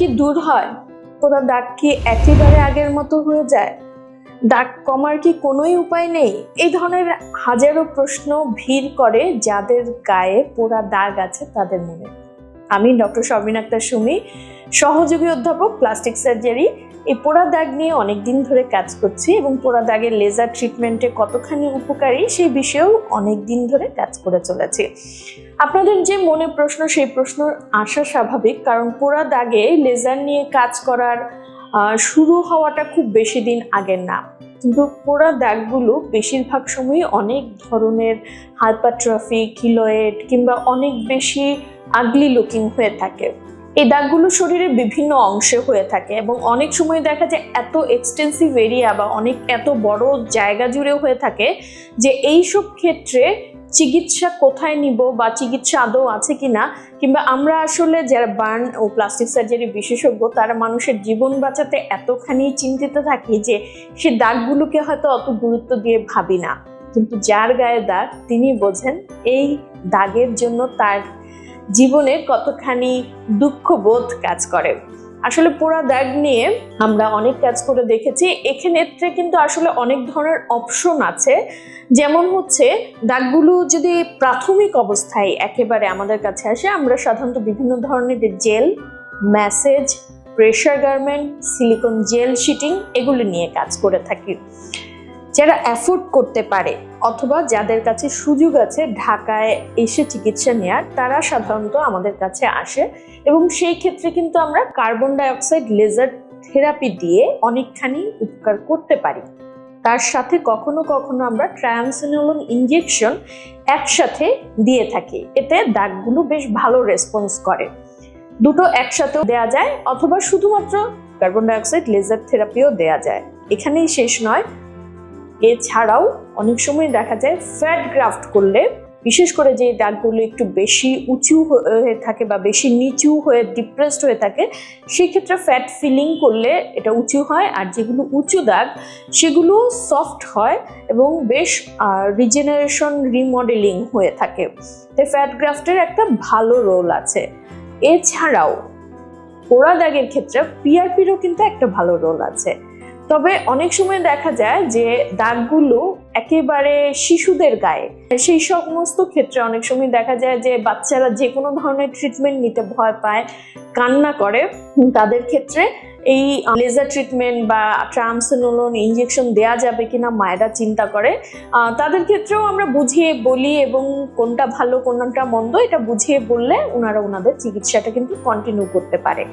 কি দূর হয়? তোরা দাগ কি একেবারে আগের মতো হয়ে যায়? দাগ কমার কি কোনোই উপায় নেই? এই ধরনের হাজারো প্রশ্ন ভিড় করে যাদের গায়ে পোড়া দাগ আছে তাদের মনে। আমি ডক্টর শর্মিন আক্তার সুমি, সহযোগী অধ্যাপক প্লাস্টিক সার্জারি এই পোড়া দাগ নিয়ে অনেক দিন ধরে কাজ করছি এবং পোড়া দাগের লেজার ট্রিটমেন্টে কতখানি উপকারী সেই বিষয়েও অনেক দিন ধরে কাজ করে চলেছি। আপনাদের যে মনে প্রশ্ন, সেই প্রশ্ন আসা স্বাভাবিক, কারণ পোড়া দাগে লেজার নিয়ে কাজ করার শুরু হওয়াটা খুব বেশি দিন আগের না। কিন্তু পোড়া দাগগুলো বেশিরভাগ সময়ই অনেক ধরনের হাইপারট্রফি কিলোয়েড কিংবা অনেক বেশি আগলি লুকিং হয়ে থাকে। এই দাগগুলো শরীরের বিভিন্ন অংশে হয়ে থাকে এবং অনেক সময় দেখা যায় এত এক্সটেন্সিভ এরিয়া বা অনেক এত বড় জায়গা জুড়ে হয়ে থাকে যে এইসব ক্ষেত্রে চিকিৎসা কোথায় নিব বা চিকিৎসা আদৌ আছে কিনা? কিংবা আমরা আসলে যারা বার্ন ও প্লাস্টিক সার্জারি বিশেষজ্ঞ, তারা মানুষের জীবন বাঁচাতে এতখানি চিন্তিত থাকি যে সে দাগগুলোকে হয়তো অত গুরুত্ব দিয়ে ভাবি না। কিন্তু যার গায়ে দাগ, তিনি বোঝেন এই দাগের জন্য তার জীবনে কতখানি দুঃখবোধ কাজ করে। আসলে পোড়া দাগ নিয়ে আমরা অনেক কাজ করে দেখেছি। এক্ষেত্রে কিন্তু আসলে অনেক ধরনের অপশন আছে। যেমন হচ্ছে, দাগগুলো যদি প্রাথমিক অবস্থায় একেবারে আমাদের কাছে আসে, আমরা সাধারণত বিভিন্ন ধরনের gel massage pressure garment silicone gel sheeting এগুলো নিয়ে কাজ করে থাকি। যারা অ্যাফোর্ড করতে পারে অথবা যাদের কাছে সুযোগ আছে ঢাকায় এসে চিকিৎসা নেয়ার, তারা সাধারণত আমাদের কাছে আসে এবং সেই ক্ষেত্রে কিন্তু আমরা কার্বন ডাইঅক্সাইড লেজার থেরাপি দিয়ে অনেকখানি উপকার করতে পারি। তার সাথে কখনো কখনো আমরা ট্রায়ামসিনোলন ইঞ্জেকশন একসাথে দিয়ে থাকি, এতে দাগগুলো বেশ ভালো রেসপন্স করে। দুটো একসাথেও দেয়া যায় অথবা শুধুমাত্র কার্বন ডাইঅক্সাইড লেজার থেরাপিও দেয়া যায়। এখানেই শেষ নয় এছাড়াও অনেক সময় দেখা যায় ফ্যাট গ্রাফট করলে, বিশেষ করে যে দাগগুলো একটু বেশি উঁচু হয়ে থাকে বা বেশি নিচু হয়ে ডিপ্রেসড হয়ে থাকে, সেক্ষেত্রে ফ্যাট ফিলিং করলে এটা উঁচু হয় আর যেগুলো উঁচু দাগ, সেগুলো সফট হয় এবং বেশ রিজেনারেশন রিমডেলিং হয়ে থাকে। তাই ফ্যাট গ্রাফটের একটা ভালো রোল আছে। এছাড়াও, পোড়া দাগের ক্ষেত্রে পিআরপিরও কিন্তু একটা ভালো রোল আছে। তবে অনেক সময় দেখা যায় যে দাগগুলো একেবারে শিশুদের গায়ে। সেই সমস্ত ক্ষেত্রে অনেক সময় দেখা যায় যে বাচ্চারা যে কোনো ধরনের ট্রিটমেন্ট নিতে ভয় পায়, কান্না করে। তাদের ক্ষেত্রে এই লেজার ট্রিটমেন্ট বা ট্রামসেনোলন ইঞ্জেকশন দেয়া যাবে কিনা মায়েরা চিন্তা করে। তাদের ক্ষেত্রেও আমরা বুঝিয়ে বলি এবং কোনটা ভালো কোনটা মন্দ এটা বুঝিয়ে বললে ওনারা ওনাদের চিকিৎসাটা কিন্তু কন্টিনিউ করতে পারে।